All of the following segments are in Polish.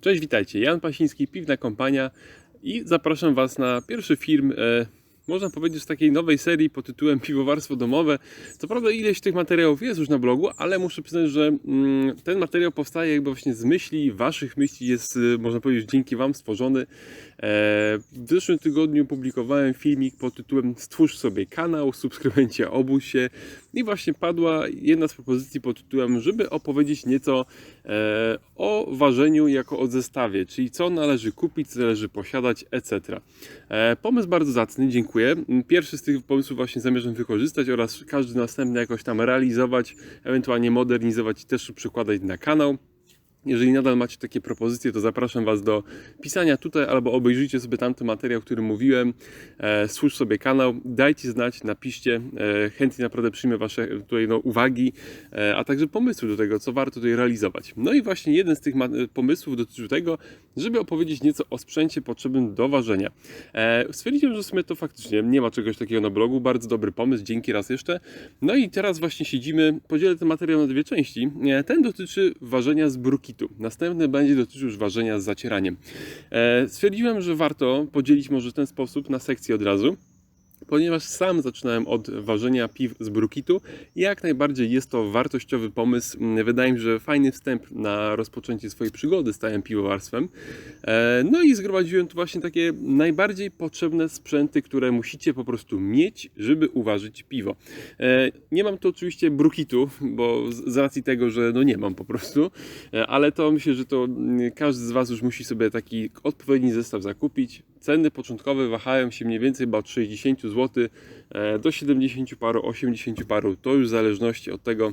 Cześć, witajcie. Jan Pasiński, Piwna Kompania i zapraszam Was na pierwszy film, e, można powiedzieć, z takiej nowej serii pod tytułem Piwowarstwo domowe. Co prawda ileś tych materiałów jest już na blogu, ale muszę przyznać, że mm, ten materiał powstaje jakby właśnie z myśli, Waszych myśli jest, e, można powiedzieć, dzięki Wam stworzony. E, w zeszłym tygodniu publikowałem filmik pod tytułem Stwórz sobie kanał, subskrybencie obudź się i właśnie padła jedna z propozycji pod tytułem, żeby opowiedzieć nieco e, o ważeniu jako o zestawie, czyli co należy kupić, co należy posiadać, etc. E, pomysł bardzo zacny, dziękuję. Pierwszy z tych pomysłów właśnie zamierzam wykorzystać oraz każdy następny jakoś tam realizować, ewentualnie modernizować i też przykładać na kanał. Jeżeli nadal macie takie propozycje, to zapraszam Was do pisania tutaj albo obejrzyjcie sobie tamten materiał, o którym mówiłem. E, stwórz sobie kanał, dajcie znać, napiszcie. E, chętnie naprawdę przyjmę Wasze tutaj no, uwagi, e, a także pomysły do tego, co warto tutaj realizować. No i właśnie jeden z tych ma- pomysłów dotyczył tego, żeby opowiedzieć nieco o sprzęcie potrzebnym do ważenia. E, stwierdziłem, że w sumie to faktycznie nie ma czegoś takiego na blogu. Bardzo dobry pomysł, dzięki raz jeszcze. No i teraz właśnie siedzimy, podzielę ten materiał na dwie części. E, Ten dotyczy ważenia z brukitu. Następny będzie dotyczył już ważenia z zacieraniem. E, Stwierdziłem, że warto podzielić może w ten sposób na sekcję od razu ponieważ sam zaczynałem od ważenia piw z brukitu jak najbardziej jest to wartościowy pomysł. Wydaje mi się, że fajny wstęp na rozpoczęcie swojej przygody z całym piwowarstwem. E, No i zgromadziłem tu właśnie takie najbardziej potrzebne sprzęty, które musicie po prostu mieć, żeby uważać piwo. E, Nie mam tu oczywiście brukitu, bo z z racji tego, że no nie mam po prostu, E, ale to myślę, że to mm, każdy z Was już musi sobie taki odpowiedni zestaw zakupić. Ceny początkowe wahają się mniej więcej chyba od 60 zł e, do 70 paru, 80 paru. To już w zależności od tego,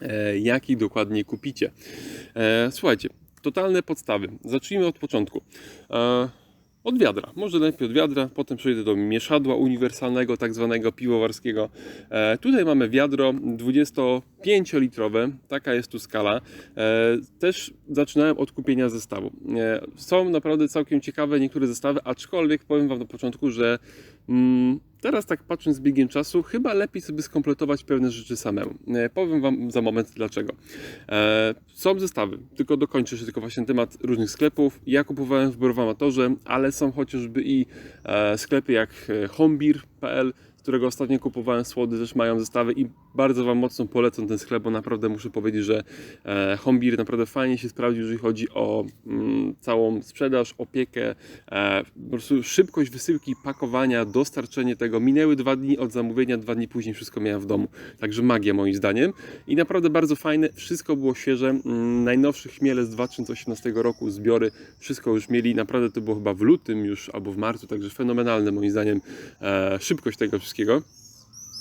e, jaki dokładnie kupicie. E, Słuchajcie, totalne podstawy. Zacznijmy od początku. Od wiadra. Może najpierw od wiadra, potem przejdę do mieszadła uniwersalnego, tak zwanego piwowarskiego. Tutaj mamy wiadro 25-litrowe, taka jest tu skala. Też zaczynałem od kupienia zestawu. Są naprawdę całkiem ciekawe niektóre zestawy, aczkolwiek powiem Wam na początku, że teraz tak patrząc z biegiem czasu, chyba lepiej sobie skompletować pewne rzeczy samemu. E, powiem Wam za moment dlaczego. E, są zestawy, tylko dokończę jeszcze tylko właśnie temat różnych sklepów. Ja kupowałem w Browamatorze, ale są chociażby i e, sklepy jak homebeer.pl, z którego ostatnio kupowałem słody, też mają zestawy i bardzo Wam mocno polecam ten sklep, bo naprawdę muszę powiedzieć, że e, Homebeer naprawdę fajnie się sprawdził, jeżeli chodzi o mm, całą sprzedaż, opiekę, e, po prostu szybkość wysyłki, pakowania, dostarczenie tego. Minęły dwa dni od zamówienia, dwa dni później wszystko miałem w domu. Także magia moim zdaniem. I naprawdę bardzo fajne, wszystko było świeże. Mm, najnowszy chmiele z 2018 roku, zbiory, wszystko już mieli. Naprawdę to było chyba w lutym już albo w marcu, także fenomenalne moim zdaniem e, szybkość tego wszystkiego.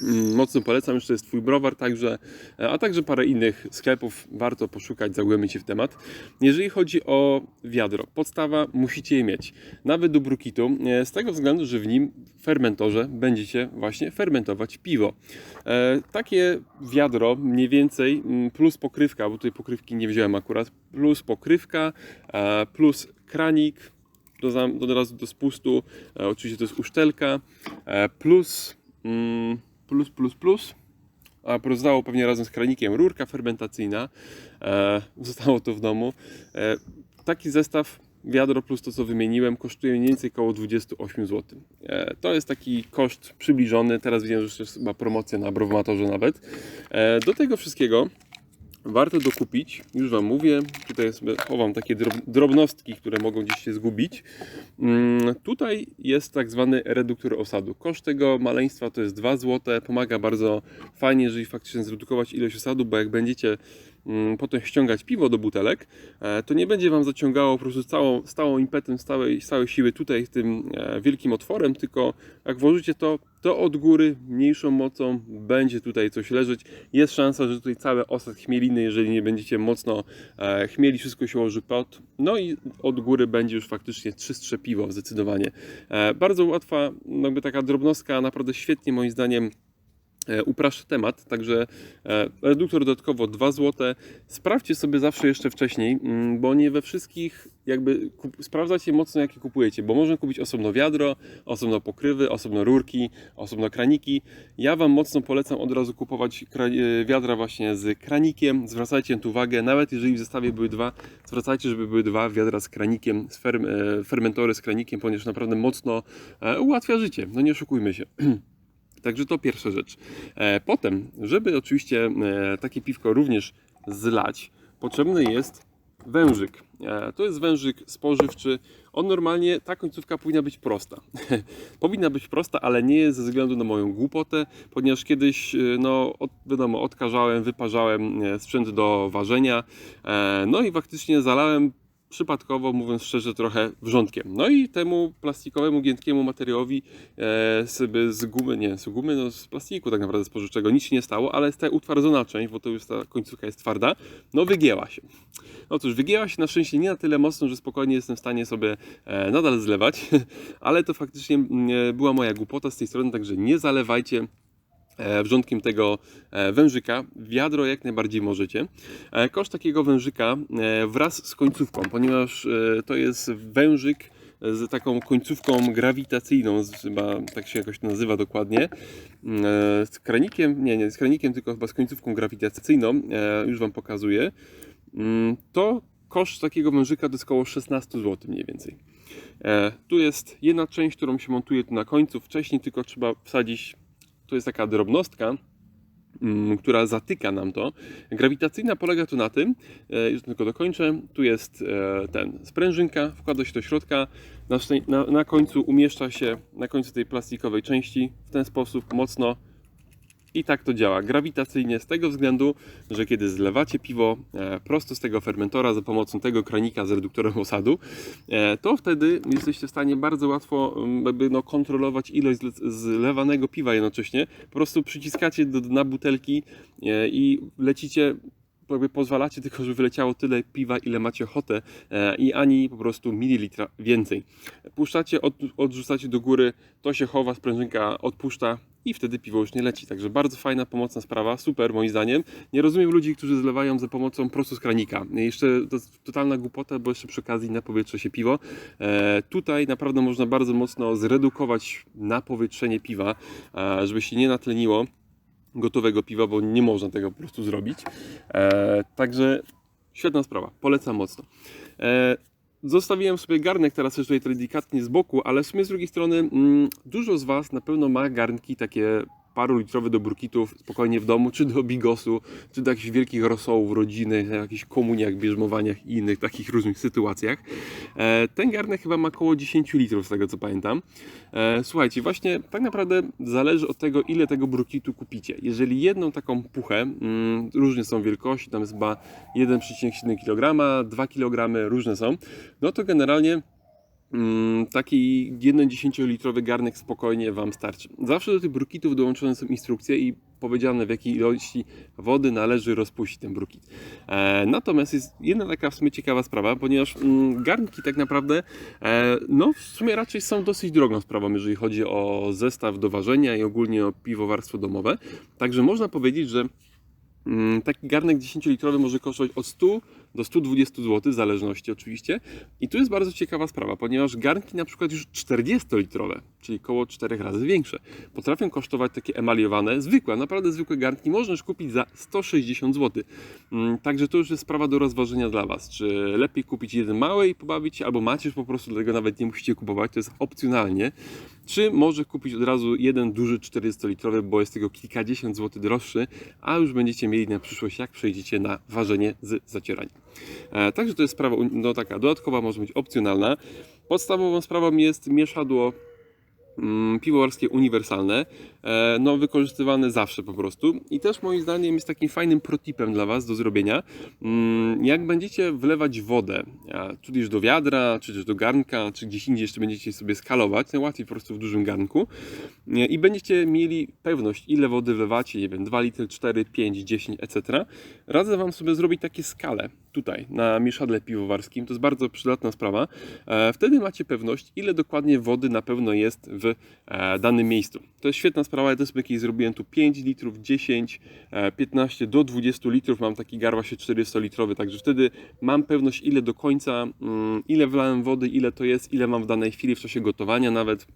Mm, Mocno polecam, to jest Twój browar, także, a także parę innych sklepów. Warto poszukać, zagłębić się w temat. Jeżeli chodzi o wiadro, podstawa musicie je mieć. Nawet do brukitu, e, z tego względu, że w nim w fermentorze będziecie właśnie fermentować piwo. E, takie wiadro mniej więcej mm, plus pokrywka, bo tutaj pokrywki nie wziąłem akurat, plus pokrywka, e, plus kranik, do, razu do spustu, oczywiście to jest uszczelka, plus plus, plus, plus. A zostało pewnie razem z kranikiem rurka fermentacyjna. E, zostało to w domu. E, taki zestaw wiadro plus to co wymieniłem kosztuje mniej więcej około 28 zł. E, to jest taki koszt przybliżony. Teraz wiem, że jest chyba promocja na Browomatorze nawet. E, do tego wszystkiego warto dokupić, już Wam mówię, tutaj sobie chowam takie drob- drobnostki, które mogą gdzieś się zgubić. Mm, tutaj jest tak zwany reduktor osadu. Koszt tego maleństwa to jest 2 zł. Pomaga bardzo fajnie, jeżeli faktycznie zredukować ilość osadu, bo jak będziecie potem ściągać piwo do butelek, e, to nie będzie Wam zaciągało po prostu całą, stałą impetem, stałej, stałej siły tutaj tym e, wielkim otworem, tylko jak włożycie to, to od góry mniejszą mocą będzie tutaj coś leżeć. Jest szansa, że tutaj cały osad chmieliny, jeżeli nie będziecie mocno e, chmieli, wszystko się ułoży pod. No i od góry będzie już faktycznie czystsze piwo zdecydowanie. Bardzo łatwa, jakby taka drobnostka, naprawdę świetnie moim zdaniem e, upraszcza temat, także e, reduktor dodatkowo 2 zł. Sprawdźcie sobie zawsze jeszcze wcześniej, mm, bo nie we wszystkich jakby sprawdzajcie mocno jakie kupujecie, bo można kupić osobno wiadro, osobno pokrywy, osobno rurki, osobno kraniki. Ja Wam mocno polecam od razu kupować e, wiadra właśnie z kranikiem. Zwracajcie to uwagę, nawet jeżeli w zestawie były dwa, zwracajcie, żeby były dwa wiadra z kranikiem, z ferm, fermentory z kranikiem, ponieważ naprawdę mocno ułatwia życie. No nie oszukujmy się. Także to pierwsza rzecz. E, Potem, żeby oczywiście e, takie piwko również zlać, potrzebny jest wężyk. E, To jest wężyk spożywczy. On normalnie, ta końcówka powinna być prosta. powinna być prosta, ale nie jest ze względu na moją głupotę, ponieważ kiedyś, no od, wiadomo, odkażałem, wyparzałem sprzęt do ważenia, no i faktycznie zalałem przypadkowo, mówiąc szczerze, trochę wrzątkiem. No i temu plastikowemu, giętkiemu materiałowi e, z gumy, nie, z gumy, no z plastiku tak naprawdę spożywczego nic się nie stało, ale ta utwardzona część, bo to już ta końcówka jest twarda, no wygięła się. No wygięła się na szczęście nie na tyle mocno, że spokojnie jestem w stanie sobie e, nadal zlewać, ale to faktycznie mm, e, była moja głupota z tej strony, także nie zalewajcie wrzątkiem tego e, wężyka. Wiadro jak najbardziej możecie. E, Koszt takiego wężyka e, wraz z końcówką, ponieważ e, to jest wężyk z taką końcówką grawitacyjną, chyba tak się jakoś nazywa dokładnie, e, z kranikiem, nie, nie z kranikiem, tylko chyba z końcówką grawitacyjną, e, już Wam pokazuję, Mm, to koszt takiego wężyka to jest około 16 zł mniej więcej. E, Tu jest jedna część, którą się montuje tu na końcu, wcześniej tylko trzeba wsadzić, to jest taka drobnostka, mm, która zatyka nam to. Grawitacyjna polega tu na tym, e, już tylko dokończę, tu jest e, ten sprężynka, wkłada się do środka, na, na końcu umieszcza się, na końcu tej plastikowej części, w ten sposób mocno i tak to działa grawitacyjnie z tego względu, że kiedy zlewacie piwo e, prosto z tego fermentora za pomocą tego kranika z reduktorem osadu, e, to wtedy jesteście w stanie bardzo łatwo mm, jakby, no, kontrolować ilość zle- zlewanego piwa jednocześnie. Po prostu przyciskacie do dna butelki e, i lecicie jakby pozwalacie tylko, żeby wyleciało tyle piwa, ile macie ochotę e, i ani po prostu mililitra więcej. Puszczacie, od, odrzucacie do góry, to się chowa, sprężynka odpuszcza i wtedy piwo już nie leci. Także bardzo fajna, pomocna sprawa, super moim zdaniem. Nie rozumiem ludzi, którzy zlewają za pomocą prosto z kranika. Jeszcze to totalna głupota, bo jeszcze przy okazji napowietrza się piwo. E, tutaj naprawdę można bardzo mocno zredukować napowietrzenie piwa, e, żeby się nie natleniło gotowego piwa, bo nie można tego po prostu zrobić. E, także świetna sprawa, polecam mocno. E, Zostawiłem sobie garnek teraz też tutaj delikatnie z boku, ale w sumie z drugiej strony mm, dużo z Was na pewno ma garnki takie parulitrowe do burkitów spokojnie w domu, czy do bigosu, czy do jakichś wielkich rosołów rodziny, jakichś komuniach, bierzmowaniach i innych takich różnych sytuacjach. E, ten garnek chyba ma około 10 litrów z tego co pamiętam. E, słuchajcie, właśnie tak naprawdę zależy od tego, ile tego burkitu kupicie. Jeżeli jedną taką puchę, mm, różne są wielkości, tam jest chyba 1,7 kg, 2 kg, różne są, no to generalnie mm, taki 1,10-litrowy garnek spokojnie Wam starczy. Zawsze do tych brukitów dołączone są instrukcje i powiedziane w jakiej ilości wody należy rozpuścić ten brukit. E, natomiast jest jedna taka w sumie ciekawa sprawa, ponieważ mm, garnki tak naprawdę e, no w sumie raczej są dosyć drogą sprawą, jeżeli chodzi o zestaw do ważenia i ogólnie o piwowarstwo domowe. Także można powiedzieć, że Mm, Taki garnek 10-litrowy może kosztować od 100 do 120 zł, w zależności oczywiście. I tu jest bardzo ciekawa sprawa, ponieważ garnki na przykład już 40-litrowe, czyli około 4 razy większe, potrafią kosztować takie emaliowane, zwykłe, naprawdę zwykłe garnki można już kupić za 160 zł. Mm, Także to już jest sprawa do rozważenia dla Was. Czy lepiej kupić jeden mały i pobawić się, albo macie już po prostu, dlatego nawet nie musicie kupować, to jest opcjonalnie. Czy może kupić od razu jeden duży 40-litrowy, bo jest tego kilkadziesiąt złotych droższy, a już będziecie mieli na przyszłość, jak przejdziecie na ważenie z zacieraniem. E, także to jest sprawa no, taka dodatkowa, może być opcjonalna. Podstawową sprawą jest mieszadło mm, piwowarskie uniwersalne, no wykorzystywane zawsze po prostu i też moim zdaniem jest takim fajnym protipem dla Was do zrobienia. Mm, Jak będziecie wlewać wodę, a, czy też do wiadra, czy też do garnka, czy gdzieś indziej jeszcze będziecie sobie skalować, najłatwiej po prostu w dużym garnku nie, i będziecie mieli pewność, ile wody wlewacie, nie wiem, 2 litry, 4, 5, 10, etc. Radzę Wam sobie zrobić takie skale tutaj na mieszadle piwowarskim, to jest bardzo przydatna sprawa. E, Wtedy macie pewność, ile dokładnie wody na pewno jest w e, danym miejscu. To jest świetna sprawa, ja też kiedyś zrobiłem tu 5 litrów, 10, e, 15 do 20 litrów, mam taki garwasie 400-litrowy, także wtedy mam pewność ile do końca, mm, ile wlałem wody, ile to jest, ile mam w danej chwili w czasie gotowania nawet.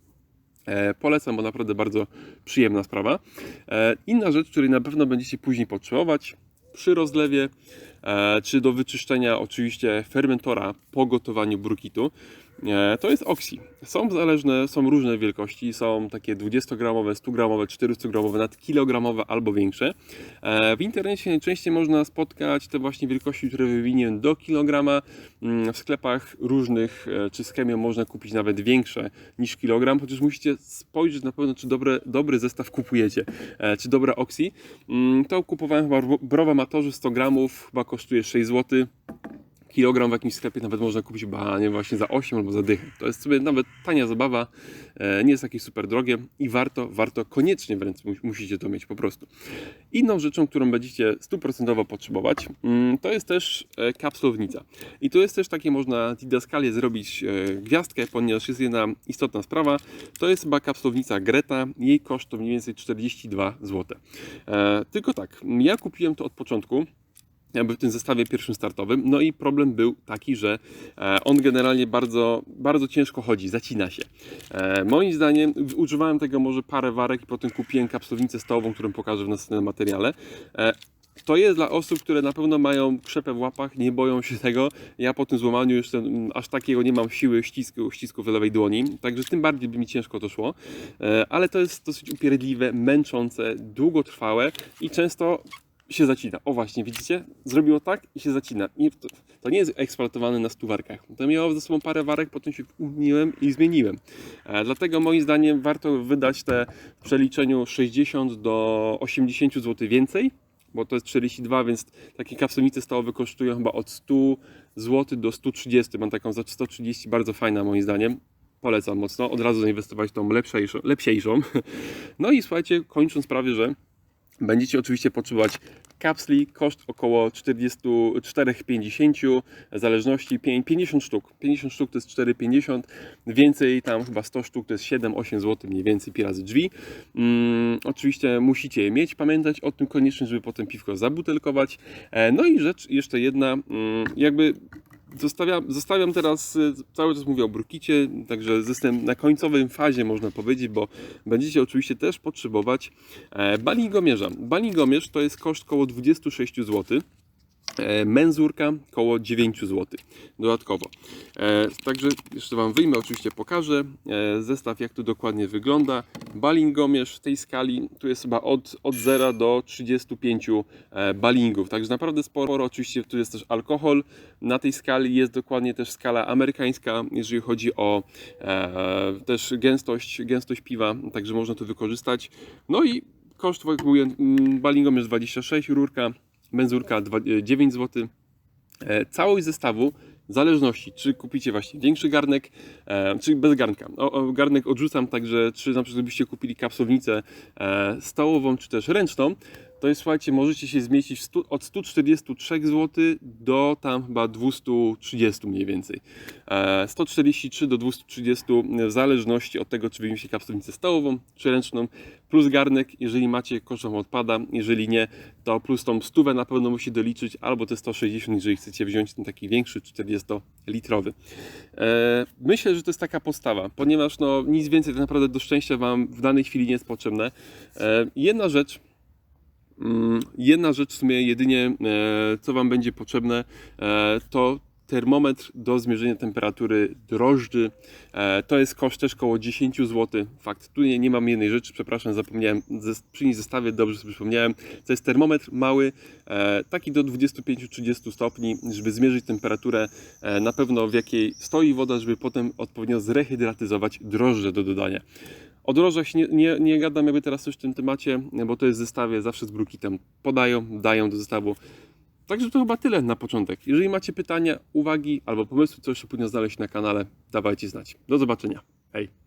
E, polecam, bo naprawdę bardzo przyjemna sprawa. E, inna rzecz, której na pewno będziecie później potrzebować przy rozlewie, e, czy do wyczyszczenia oczywiście fermentora po gotowaniu brukitu, e, to jest oksi. Są zależne, są różne wielkości, są takie 20-gramowe, 100-gramowe, 400-gramowe, nawet kilogramowe albo większe. E, w internecie najczęściej można spotkać te właśnie wielkości, które wywinie do kilograma. Mm, W sklepach różnych e, czy z chemią można kupić nawet większe niż kilogram, chociaż musicie spojrzeć na pewno, czy dobre, dobry zestaw kupujecie, e, czy dobre oksi. Mm, To kupowałem chyba Browa Matorze 100 gramów, chyba kosztuje 6 zł kilogram w jakimś sklepie nawet można kupić chyba nie właśnie za 8 albo za dychę. To jest sobie nawet tania zabawa, e, nie jest takie super drogie i warto, warto koniecznie wręcz mu- musicie to mieć po prostu. Inną rzeczą, którą będziecie stuprocentowo potrzebować, mm, to jest też e, kapslownica. I tu jest też takie, można didaskalię zrobić e, gwiazdkę, ponieważ jest jedna istotna sprawa. To jest chyba kapslownica Greta, jej koszt to mniej więcej 42 zł. Tylko tak, ja kupiłem to od początku jakby w tym zestawie pierwszym startowym. No i problem był taki, że e, on generalnie bardzo, bardzo ciężko chodzi, zacina się. E, Moim zdaniem używałem tego może parę warek i potem kupiłem kapsułnicę stołową, którą pokażę w następnym materiale. E, To jest dla osób, które na pewno mają krzepę w łapach, nie boją się tego. Ja po tym złamaniu jeszcze mm, aż takiego nie mam siły ścisku, ścisku w lewej dłoni, także tym bardziej by mi ciężko to szło. Ale to jest dosyć upierdliwe, męczące, długotrwałe i często się zacina. O właśnie, widzicie? Zrobiło tak i się zacina. I to, to nie jest eksploatowane na stuwarkach. To miało ze sobą parę warek, potem się umyłem i zmieniłem. E, dlatego moim zdaniem warto wydać te w przeliczeniu 60 do 80 zł więcej, bo to jest 42, więc takie kapsułnice stołowe kosztują chyba od 100 zł do 130. Mam taką za 130, bardzo fajna moim zdaniem. Polecam mocno, od razu zainwestować tą lepszejszą, lepsiejszą. No i słuchajcie, kończąc prawie, że Będziecie oczywiście potrzebować kapsli, koszt około 44,50, w zależności pię- 50 sztuk. 50 sztuk to jest 4,50, więcej tam chyba 100 sztuk to jest 7-8 zł mniej więcej pi razy drzwi. Mm, oczywiście musicie je mieć, pamiętać o tym koniecznie, żeby potem piwko zabutelkować. E, no i rzecz jeszcze jedna, mm, jakby Zostawiam, zostawiam teraz, y, cały czas mówię o brukicie, także jestem na końcowej fazie można powiedzieć, bo będziecie oczywiście też potrzebować e, balingomierza. Balingomierz to jest koszt około 26 zł. E, Menzurka około 9 zł dodatkowo. E, także jeszcze Wam wyjmę, oczywiście pokażę e, zestaw jak to dokładnie wygląda. Balingomierz w tej skali tu jest chyba od, od 0 do 35 e, balingów, także naprawdę sporo. Oczywiście tu jest też alkohol. Na tej skali jest dokładnie też skala amerykańska, jeżeli chodzi o też gęstość, gęstość piwa, także można to wykorzystać. No i koszt, mm, balingomierz 26, rurka E, 9 zł. Całość zestawu, w zależności czy kupicie właśnie większy garnek, e, czy bez garnka. O, o, garnek odrzucam, także czy na przykład byście kupili kapsownicę e, stołową, czy też ręczną, to jest, słuchajcie, możecie się zmieścić stu, od 143 zł do tam chyba 230 mniej więcej. E, 143 do 230 w zależności od tego, czy weźmiecie kapsownicę stołową, czy ręczną, plus garnek, jeżeli macie, koszt odpada, jeżeli nie, to plus tą stówę na pewno musi doliczyć, albo te 160, jeżeli chcecie wziąć ten taki większy 40-litrowy. E, myślę, że to jest taka postawa, ponieważ no, nic więcej tak naprawdę do szczęścia Wam w danej chwili nie jest potrzebne. E, jedna rzecz, jedna rzecz w sumie jedynie, e, co Wam będzie potrzebne, e, to termometr do zmierzenia temperatury drożdży. E, to jest koszt też około 10 zł. Fakt, tu nie, nie mam jednej rzeczy, przepraszam, zapomniałem przynieść zestawie, dobrze sobie przypomniałem. To jest termometr mały, taki do 25-30 stopni, żeby zmierzyć temperaturę na pewno w jakiej stoi woda, żeby potem odpowiednio zrehydratyzować drożdże do dodania. O drożdżach nie, nie, nie gadam jakby teraz coś w tym temacie, bo to jest w zestawie zawsze z brukitem. Podają, dają do zestawu. Także to chyba tyle na początek. Jeżeli macie pytania, uwagi albo pomysły, co jeszcze powinno znaleźć na kanale, dawajcie znać. Do zobaczenia. Hej!